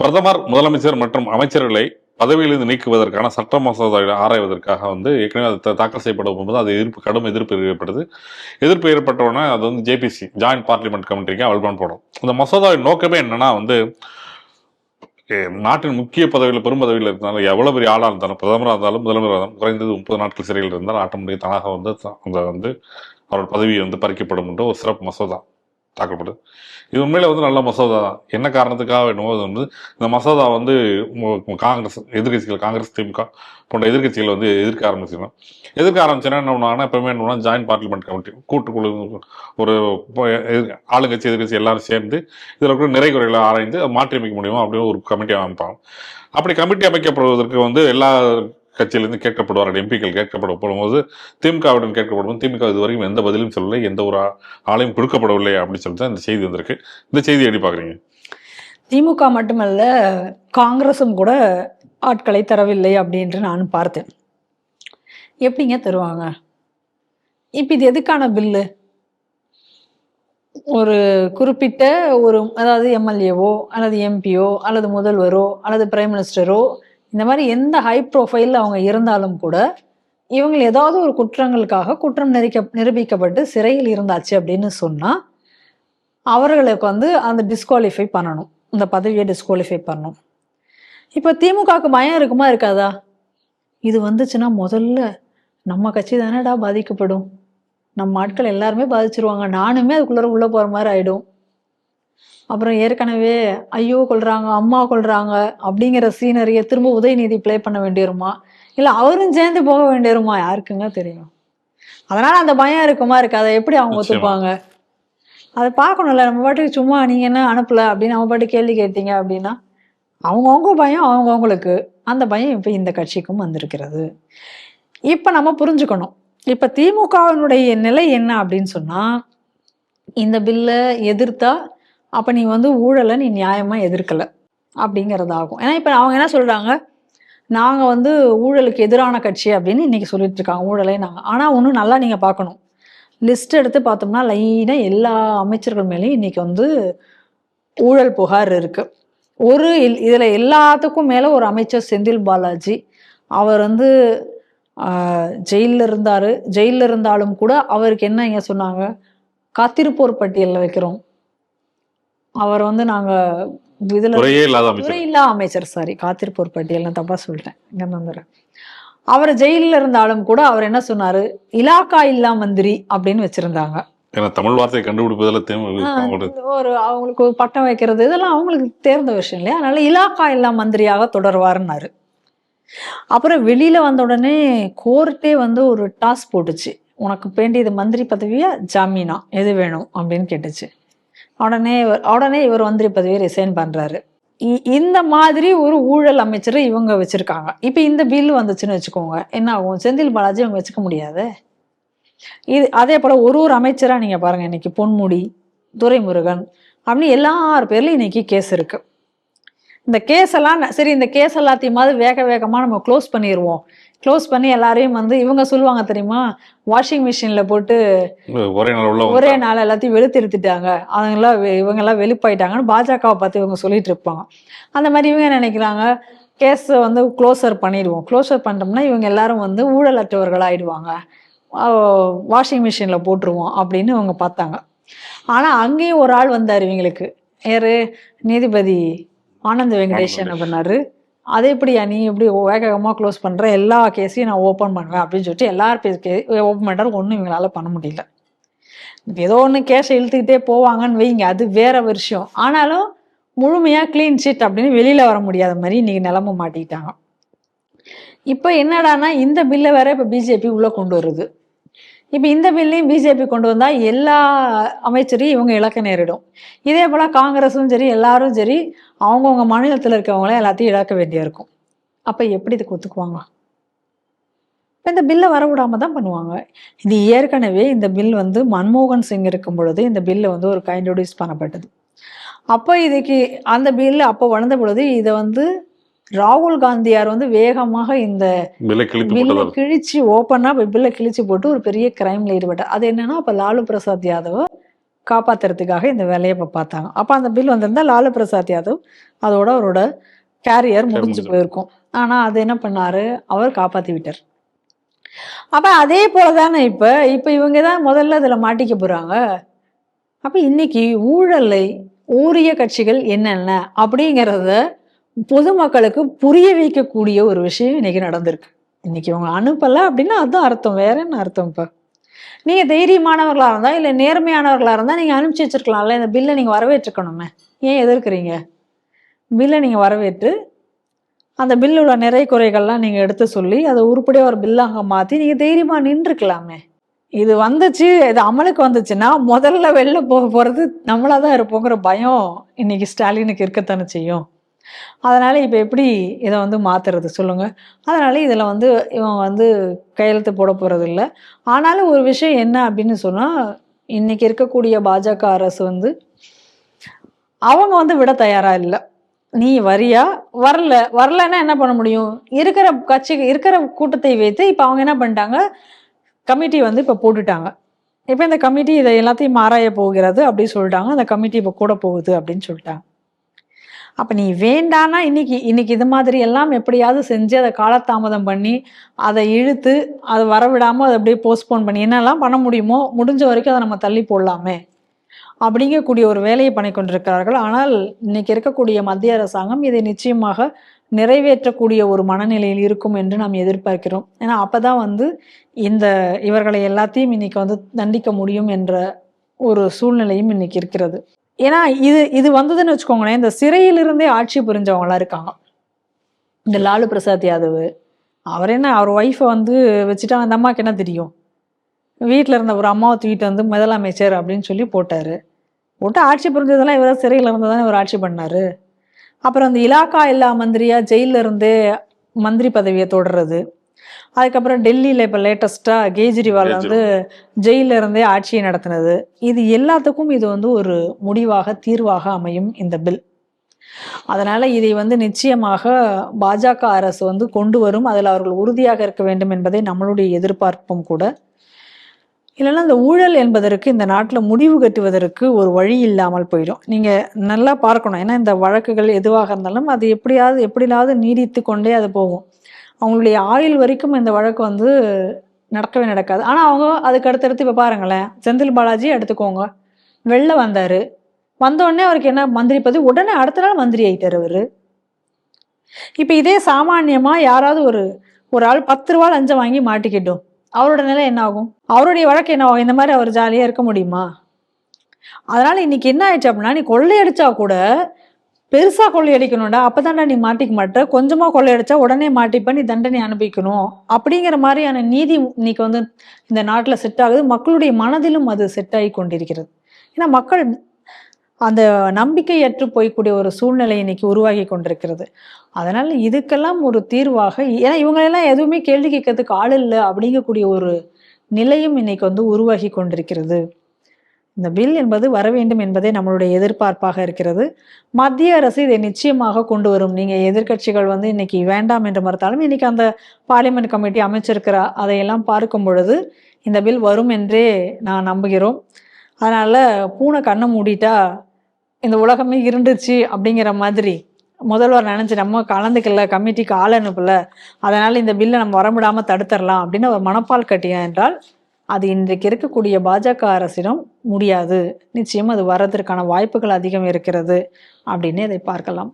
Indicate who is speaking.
Speaker 1: பிரதமர் முதலமைச்சர் மற்றும் அமைச்சர்களை பதவியிலிருந்து நீக்குவதற்கான சட்ட மசோதாவை ஆராய்வதற்காக வந்து ஏற்கனவே அது தாக்கல் செய்யப்படும் போது அது எதிர்ப்பு கடும் எதிர்ப்பு ஏற்பட்டது. எதிர்ப்பு ஏற்பட்டவுடனே அது வந்து ஜேபிசி ஜாயின்ட் பார்லிமெண்ட் கமிட்டிக்கு அவல்பான் போடும். இந்த மசோதாவின் நோக்கமே என்னன்னா வந்து நாட்டின் முக்கிய பதவியில் பெரும் பதவியில் இருந்தாலும் எவ்வளவு பெரிய ஆளாக இருந்தாலும் பிரதமராக இருந்தாலும் முதல்வராக இருந்தாலும் குறைந்தது முப்பது நாட்கள் சிறையில் இருந்தால் ஆட்டோமேட்டிக் தானாக வந்து அந்த வந்து அவரோட பதவி வந்து பறிக்கப்படும் என்ற ஒரு சிறப்பு மசோதா. தாக்கப்படுது. இது உண்மையில வந்து நல்ல மசோதா தான். என்ன காரணத்துக்காக வேணுமோ அது வந்து இந்த மசோதா வந்து காங்கிரஸ் எதிர்க்கட்சிகள் காங்கிரஸ் திமுக போன்ற எதிர்க்கட்சிகள் வந்து எதிர்க்க ஆரம்பிச்சிடணும் எதிர்க்க ஆரம்பிச்சுன்னா என்ன பண்ணுவாங்கன்னா எப்பவுமே என்ன பண்ணுவாங்க ஜாயின்ட் பார்லிமெண்ட் கமிட்டி கூட்டுக்குழு ஒரு ஆளுங்கட்சி எதிர்க்கட்சி எல்லாரும் சேர்ந்து இதில் கூட நிறை குறைகளை ஆராய்ந்து மாற்றி அமைக்க முடியுமா அப்படின்னு ஒரு கமிட்டி அமைப்பாங்க. அப்படி கமிட்டி அமைக்கப்படுவதற்கு வந்து எல்லா கட்சியிலிருந்து கேட்கப்படுவார்கள் எம்பிக்கள் கேட்கப்படும் போது திமுகவுடன் கேட்கப்படும் திமுக இதுவரைக்கும் எந்த பதிலும் சொல்லலை எந்த ஒரு ஆலையும் ஆளையும் கொடுக்கப்படவில்லை அப்படின்னு சொல்லிட்டு தான் இந்த செய்தி வந்திருக்கு. இந்த செய்தி எப்படி பார்க்குறீங்க?
Speaker 2: திமுக மட்டுமல்ல காங்கிரஸும் கூட ஆட்களை தரவில்லை அப்படின்ட்டு நான் பார்த்தேன். எப்படிங்க தருவாங்க? இப்போ இது எதுக்கான பில்லு? ஒரு குறிப்பிட்ட ஒரு அதாவது எம்எல்ஏவோ அல்லது எம்பியோ அல்லது முதல்வரோ அல்லது பிரைம் மினிஸ்டரோ இந்த மாதிரி எந்த ஹை ப்ரொஃபைலில் அவங்க இருந்தாலும் கூட இவங்க ஏதாவது ஒரு குற்றங்களுக்காக குற்றம் நிரிக்க நிரூபிக்கப்பட்டு சிறையில் இருந்தாச்சு அப்படின்னு சொன்னால் அவர்களுக்கு வந்து அந்த டிஸ்குவாலிஃபை பண்ணணும். இந்த பதவியை டிஸ்குவாலிஃபை பண்ணணும். இப்போ திமுகவுக்கு பயம் இருக்குமா இருக்காதா? இது வந்துச்சுன்னா முதல்ல நம்ம கட்சி தானேடா பாதிக்கப்படும். நம்ம ஆட்கள் எல்லாருமே பாதிச்சிருவாங்க. நானுமே அதுக்குள்ளே உள்ளே போகிற மாதிரி ஆகிடும் அப்புறம் ஏற்கனவே ஐயோ கொள்றாங்க அம்மா கொள்றாங்க அப்படிங்கிற சீனரியை திரும்ப உதயநிதி ப்ளே பண்ண வேண்டியிருமா? இல்லை அவரும் சேர்ந்து போக வேண்டியிருமா? யாருக்குங்க தெரியும். அதனால அந்த பயம் இருக்குமா இருக்காதா எப்படி அவங்க. ஒத்துப்பாங்க? அதை பார்க்கணும்ல. நம்ம பாட்டுக்கு சும்மா நீங்க என்ன அனுப்பல அப்படின்னு அவங்க பாட்டு கேள்வி கேட்டீங்க அப்படின்னா அவங்கவுங்க பயம் அவங்கவுங்களுக்கு. அந்த பயம் இப்போ இந்த கட்சிக்கும் வந்திருக்கிறது. இப்போ நம்ம புரிஞ்சுக்கணும். இப்போ திமுகவினுடைய நிலை என்ன அப்படின்னு சொன்னா இந்த பில்லை எதிர்த்தா அப்போ நீ வந்து ஊழலை நீ நியாயமாக எதிர்க்கலை அப்படிங்கிறதாகும். ஏன்னா இப்போ அவங்க என்ன சொல்கிறாங்க நாங்கள் வந்து ஊழலுக்கு எதிரான கட்சி அப்படின்னு இன்றைக்கி சொல்லிட்டு இருக்காங்க. ஊழலை நாங்கள் ஆனால் ஒன்றும் நல்லா நீங்கள் பார்க்கணும். லிஸ்ட் எடுத்து பார்த்தோம்னா லைனாக எல்லா அமைச்சர்கள் மேலேயும் இன்றைக்கி வந்து ஊழல் புகார் இருக்குது ஒரு இல்- இதில் எல்லாத்துக்கும் மேலே ஒரு அமைச்சர் செந்தில் பாலாஜி அவர் வந்து ஜெயிலில் இருந்தார். ஜெயிலில் இருந்தாலும் கூட அவருக்கு என்ன இங்கே சொன்னாங்க? காத்திருப்போர் பட்டியலில் வைக்கிறோம். அவர் வந்து நாங்க இதுல துறையில்லா அமைச்சர். சாரி காத்திருப்போர் பட்டியல் தப்பா சொல்லிட்டேன் வந்துடுறேன். அவர் ஜெயிலில் இருந்தாலும் கூட அவர் என்ன சொன்னாரு? இலாக்கா இல்லா மந்திரி அப்படின்னு வச்சிருந்தாங்க.
Speaker 1: ஏன்னா தமிழ் வார்த்தையை கண்டுபிடிப்பதில்
Speaker 2: ஒரு அவங்களுக்கு ஒரு பட்டம் வைக்கிறது இதெல்லாம் அவங்களுக்கு தேர்ந்த விஷயம் இல்லையா? அதனால இலாக்கா இல்லா மந்திரியாக தொடர்வாருன்னாரு. அப்புறம் வெளியில வந்த உடனே கோர்ட்டே வந்து ஒரு டாஸ் போட்டுச்சு. உனக்கு வேண்டியது மந்திரி பதவியா ஜாமீனா? எது வேணும் அப்படின்னு கேட்டுச்சு. உடனே இவர் உடனே இவர் மந்திரி பதவியை ரிசைன் பண்ணுறாரு இ- இந்த மாதிரி ஒரு ஊழல் அமைச்சர் இவங்க வச்சுருக்காங்க. இப்போ இந்த பில் வந்துச்சுன்னு வச்சுக்கோங்க. என்ன ஆகும்? செந்தில் பாலாஜி அவங்க வச்சுக்க முடியாது? இது அதே போல் ஒரு ஒரு அமைச்சராக நீங்கள் பாருங்கள் இன்னைக்கு பொன்முடி துரைமுருகன் அப்படின்னு எல்லார் பேர்லயும் இன்னைக்கு கேஸ் இருக்கு. இந்த கேஸ் எல்லாம் சரி இந்த கேஸ் எல்லாத்தையுமாவது வேக வேகமாக நம்ம க்ளோஸ் பண்ணிடுவோம் க்ளோஸ் பண்ணி எல்லாரையும் வந்து இவங்க சொல்லுவாங்க தெரியுமா? வாஷிங் மிஷின்ல போட்டு
Speaker 1: ஒரே நாள்
Speaker 2: ஒரே நாள் எல்லாத்தையும் வெளுத்தெடுத்துட்டாங்க அவங்கெல்லாம் வெ- இவங்கெல்லாம் வெளுப்பாயிட்டாங்கன்னு பாஜகவை பார்த்து இவங்க சொல்லிட்டு இருப்பாங்க. அந்த மாதிரி இவங்க என்ன நினைக்கிறாங்க? கேஸை வந்து க்ளோசர் பண்ணிடுவோம். க்ளோசர் பண்ணிட்டோம்னா இவங்க எல்லாரும் வந்து ஊழலற்றவர்கள் ஆயிடுவாங்க வாஷிங் மிஷினில் போட்டுருவோம் அப்படின்னு இவங்க பார்த்தாங்க. ஆனால் அங்கேயும் ஒரு ஆள் வந்தார் இவங்களுக்கு. யாரு? நீதிபதி ஆனந்த் வெங்கடேஷன் அப்படின்னாரு அது எப்படியா? நீ எப்படி வேகமாக க்ளோஸ் பண்ணுற எல்லா கேஸையும் நான் ஓப்பன் பண்ணுவேன் அப்படின்னு சொல்லிட்டு எல்லார் கே ஓப்பன் பண்ணுறாரு ஒன்றும் இவங்களால பண்ண முடியல. ஏதோ ஒன்று கேஷை இழுத்துக்கிட்டே போவாங்கன்னு வைங்க அது வேற விஷயம். ஆனாலும் முழுமையாக க்ளீன் ஷீட் அப்படின்னு வெளியில் வர முடியாத மாதிரி இன்னைக்கு நிலம மாட்டிக்கிட்டாங்க. இப்போ என்னடான்னா இந்த பில்லை வேற இப்போ பிஜேபி உள்ளே கொண்டு வருது. இப்போ இந்த பில்லையும் பிஜேபி கொண்டு வந்தால் எல்லா அமைச்சரையும் இவங்க இழக்க நேரிடும். இதே போல் காங்கிரஸும் சரி எல்லாரும் சரி அவங்கவுங்க மாநிலத்தில் இருக்கவங்களே எல்லாத்தையும் இழக்க வேண்டியா இருக்கும். அப்போ எப்படி இதுக்கு ஒத்துக்குவாங்க? இப்போ இந்த பில்லை வர விடாம தான் பண்ணுவாங்க. இது ஏற்கனவே இந்த பில் வந்து மன்மோகன் சிங் இருக்கும் பொழுது இந்த பில்லு வந்து ஒரு கைண்ட்ரொடியூஸ் பண்ணப்பட்டது. அப்போ இதுக்கு அந்த பில்லு அப்போ வளர்ந்த பொழுது இதை வந்து ராகுல் காந்தியார் வந்து வேகமாக இந்த பில்லை கிழிச்சு ஓப்பனா பில்லை கிழிச்சு போட்டு ஒரு பெரிய கிரைம்ல ஈடுபட்டார். அது என்னன்னா அப்ப லாலு பிரசாத் யாதவ காப்பாத்துறதுக்காக இந்த வேலையை இப்போ பார்த்தாங்க. அப்போ அந்த பில் வந்திருந்தா லாலு பிரசாத் யாதவ் அதோட அவரோட கேரியர் முடிஞ்சு. போயிருக்கும். ஆனா அது என்ன பண்ணாரு? அவர் காப்பாத்தி விட்டார். அப்ப அதே போல தானே இப்ப? இப்ப இவங்க தான் முதல்ல இதுல மாட்டிக்க போறாங்க. அப்ப இன்னைக்கு ஊழலை ஊரிய கட்சிகள் என்னென்ன அப்படிங்கிறத பொதுமக்களுக்கு புரிய வைக்கக்கூடிய ஒரு விஷயம் இன்னைக்கு நடந்திருக்கு. இன்னைக்கு இவங்க அனுப்பலை அப்படின்னா அதுதான் அர்த்தம். வேற என்ன அர்த்தம் இப்போ? நீங்கள் தைரியமானவர்களாக இருந்தால் இல்லை நேர்மையானவர்களாக இருந்தால் நீங்கள் அனுப்பிச்சி வச்சிருக்கலாம்ல இந்த பில்லை நீங்கள் வரவேற்றுக்கணுமே. ஏன் எதிர்க்கிறீங்க? பில்லை நீங்கள் வரவேற்று அந்த பில்லுள்ள நிறை குறைகள்லாம் நீங்கள் எடுத்து சொல்லி அதை உருப்படியாக ஒரு பில்லாக மாற்றி நீங்கள் தைரியமாக நின்றுக்கலாமே. இது வந்துச்சு இது அமலுக்கு வந்துச்சுன்னா முதல்ல வெளில போக போகிறது நம்மளா தான் இருப்போங்கிற பயம் இன்னைக்கு ஸ்டாலினுக்கு இருக்கத்தானே செய்யும். அதனால் இப்போ எப்படி இதை வந்து மாற்றுறது சொல்லுங்கள் அதனால் இதில் வந்து இவன் வந்து கையெழுத்து போட போகிறது இல்லை. ஆனாலும் ஒரு விஷயம் என்ன அப்படின்னு சொன்னால் இன்னைக்கு இருக்கக்கூடிய பாஜக அரசு வந்து அவங்க வந்து விட தயாராக இல்லை. நீ வரியா? வரல. வரலன்னா என்ன பண்ண முடியும்? இருக்கிற கட்சி இருக்கிற கூட்டத்தை வைத்து இப்போ அவங்க என்ன பண்ணிட்டாங்க? கமிட்டி வந்து இப்போ போட்டுட்டாங்க. இப்போ இந்த கமிட்டி இதை எல்லாத்தையும் மாறாய போகிறது அப்படி சொல்லிட்டாங்க. அந்த கமிட்டி இப்போ கூட போகுது அப்படின்னு சொல்லிட்டாங்க. அப்போ நீ வேண்டானா இன்னைக்கு இன்னைக்கு இது மாதிரி எல்லாம் எப்படியாவது செஞ்சு அதை காலதாமதம் பண்ணி அதை இழுத்து அதை வரவிடாமல் அதை அப்படியே போஸ்ட்போன் பண்ணி என்னெல்லாம் பண்ண முடியுமோ முடிஞ்ச வரைக்கும் அதை நம்ம தள்ளி போடலாமே. அப்படிங்கக்கூடிய ஒரு வேலையை பண்ணி கொண்டிருக்கிறார்கள். ஆனால் இன்னைக்கு இருக்கக்கூடிய மத்திய அரசாங்கம் இதை நிச்சயமாக நிறைவேற்றக்கூடிய ஒரு மனநிலையில் இருக்கும் என்று நாம் எதிர்பார்க்கிறோம். ஏன்னா அப்போ தான் வந்து இந்த இவர்களை எல்லாத்தையும் இன்னைக்கு வந்து தண்டிக்க முடியும் என்ற ஒரு சூழ்நிலையும் இன்னைக்கு இருக்கிறது. ஏன்னா இது இது வந்ததுன்னு வச்சுக்கோங்களேன் இந்த சிறையிலிருந்தே ஆட்சி புரிஞ்சவங்களாம் இருக்காங்க. இந்த லாலு பிரசாத் யாதவ் அவர் என்ன அவர் ஒய்ஃபை வந்து வச்சுட்டா அந்த அம்மாவுக்கு என்ன தெரியும்? வீட்டில் இருந்த ஒரு அம்மாவை தூக்கிட்டு வந்து முதலமைச்சர் அப்படின்னு சொல்லி போட்டார். போட்டு ஆட்சி புரிஞ்சதெல்லாம் இவர் சிறையில் இருந்து தானே இவர் ஆட்சி பண்ணார். அப்புறம் அந்த இலாக்கா இல்லா மந்திரியாக ஜெயிலில் இருந்தே மந்திரி பதவியை தொடர்றது. அதுக்கப்புறம் டெல்லியில் இப்போ லேட்டஸ்ட்டாக கேஜ்ரிவால் வந்து ஜெயில இருந்தே ஆட்சியை நடத்தினது. இது எல்லாத்துக்கும் இது வந்து ஒரு முடிவாக தீர்வாக அமையும் இந்த பில். அதனால இதை வந்து நிச்சயமாக பாஜக அரசு வந்து கொண்டு வரும். அதில் அவர்கள் உறுதியாக இருக்க வேண்டும் என்பதை நம்மளுடைய எதிர்பார்ப்பும் கூட. இல்லைன்னா இந்த ஊழல் என்பதற்கு இந்த நாட்டில் முடிவு கட்டுவதற்கு ஒரு வழி இல்லாமல் போயிடும். நீங்கள் நல்லா பார்க்கணும். ஏன்னா இந்த வழக்குகள் எதுவாக இருந்தாலும் அது எப்படியாவது எப்படியாவது நீடித்து கொண்டே அது போகும். அவங்களுடைய ஆயுள் வரைக்கும் இந்த வழக்கு வந்து நடக்கவே நடக்காது. ஆனால் அவங்க அதுக்கு அடுத்தடுத்து இப்போ பாருங்களேன் செந்தில் பாலாஜி எடுத்துக்கோங்க. வெளில வந்தார். வந்தோடனே அவருக்கு என்ன மந்திரி பதவி உடனே அடுத்த நாள் மந்திரி ஆகிட்டார் அவர். இப்போ இதே சாமானியமாக யாராவது ஒரு ஒரு ஆள் பத்து ரூபா லஞ்சம் வாங்கி மாட்டிக்கிட்டும். அவரோட நிலை என்ன ஆகும்? அவருடைய வழக்கு என்ன ஆகும்? இந்த மாதிரி அவர் ஜாலியாக இருக்க முடியுமா? அதனால் இன்னைக்கு என்ன ஆயிடுச்சு அப்படின்னா நீ கொள்ளையடிச்சா கூட பெருசா கொள்ளையடிக்கணும்டா அப்பதான்டா நீ மாட்டிக்க மாட்ட. கொஞ்சமா கொள்ளையடிச்சா உடனே மாட்டிப்ப நீ தண்டனை அனுபவிக்கணும். அப்படிங்கிற மாதிரியான நீதி இன்னைக்கு வந்து இந்த நாட்டுல செட் ஆகுது. மக்களுடைய மனதிலும் அது செட் ஆகி கொண்டிருக்கிறது. ஏன்னா மக்கள் அந்த நம்பிக்கையற்று போய்க்கூடிய ஒரு சூழ்நிலை இன்னைக்கு உருவாகி கொண்டிருக்கிறது. அதனால இதுக்கெல்லாம் ஒரு தீர்வாக ஏன்னா இவங்களெல்லாம் எதுவுமே கேள்வி கேட்கறதுக்கு ஆள் இல்லை அப்படிங்கக்கூடிய ஒரு நிலையும் இன்னைக்கு வந்து உருவாகி கொண்டிருக்கிறது. இந்த பில் என்பது வர வேண்டும் என்பதே நம்மளுடைய எதிர்பார்ப்பாக இருக்கிறது. மத்திய அரசு இதை நிச்சயமாக கொண்டு வரும். நீங்கள் எதிர்க்கட்சிகள் வந்து இன்னைக்கு வேண்டாம் என்று மறுத்தாலும் இன்னைக்கு அந்த பார்லிமெண்ட் கமிட்டி அமைச்சிருக்கிற அதையெல்லாம் பார்க்கும் பொழுது இந்த பில் வரும் என்றே நான் நம்புகிறோம். அதனால் பூனை கண்ணை மூடிட்டா இந்த உலகமே இருந்துச்சு அப்படிங்கிற மாதிரி முதல்வர் நினைச்சு நம்ம கலந்துக்கல கமிட்டிக்கு ஆள் அனுப்பல. அதனால இந்த பில்லை நம்ம வரவிடாம தடுத்துடலாம் அப்படின்னு ஒரு மனப்பால் கட்டியா என்றால் அது இன்றைக்கு இருக்கக்கூடிய பாஜக அரசிடம் முடியாது. நிச்சயம் அது வர்றதற்கான வாய்ப்புகள் அதிகம் இருக்கிறது. அப்படின்னு இதை பார்க்கலாம்.